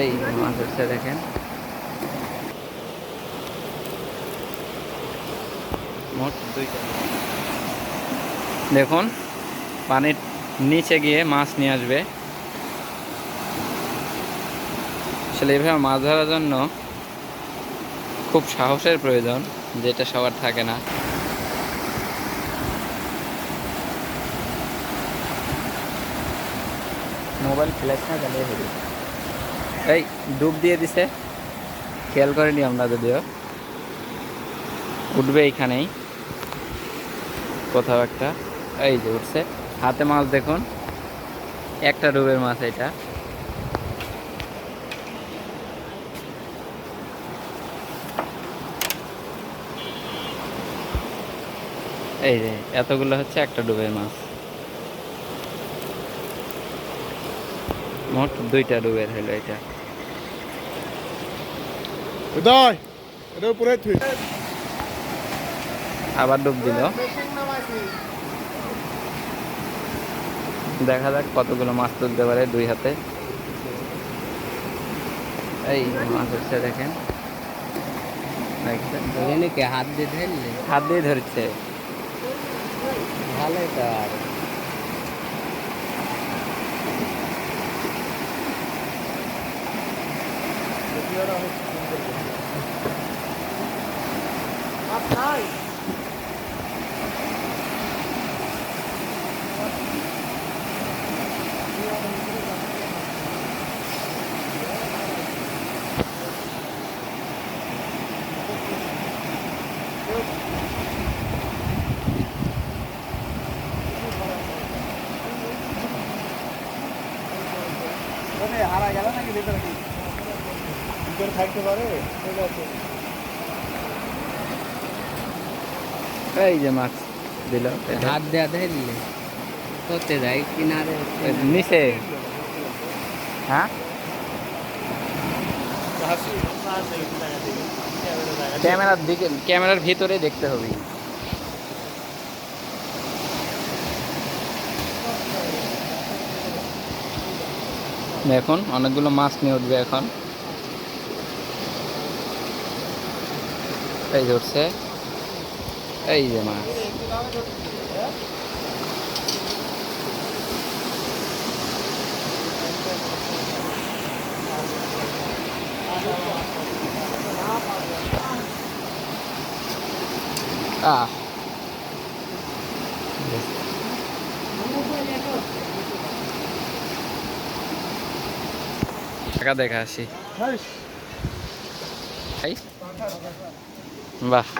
এই মাছ হচ্ছে দেখেন দেখুন, পানির নিচে গিয়ে মাছ নিয়ে আসবে। আসলে এইভাবে মাছ ধরার জন্য খুব সাহসের প্রয়োজন, যেটা সবার থাকে না। মোবাইল ফ্ল্যাশ না জ্বালিয়ে ফেলি এই ডুব দিয়ে দিছে। খেয়াল করিনি আমরা যদিও। উঠবে এইখানেই। কোথাও একটা এই যে উঠছে। হাতে মাছ দেখুন। একটা ডুবের মাছ এটা। এই যে, এতগুলো হচ্ছে একটা ডুবের মাছ। মোট দুইটা ডুবের হলো এটা। উদয় এটা উপরে থুই। আবার ডুব দিল। দেখা যাক কতগুলো মাছ তুলতে পারে দুই হাতে। এই মাছ হচ্ছে দেখেন। হাত দিয়ে ধরলে? হাত দিয়ে ধরছে। ভালোই তো আর। 아빠이 하나 야간하게 되더라고요. ভিতরে থাকতে পারে? ঠিক আছে। এই যে মাছ দিল। হাত দেওয়া ধরলে করতে যাই কিনারে নিচে। হ্যাঁ? ক্যামেরার দিকে ক্যামেরার ভিতরে দেখতে হবে। দেখুন অনেকগুলো মাছ নিয়ে উঠবে এখন। এই ধরছে এই যে মাছ টাকা দেখা আসি। বাহ।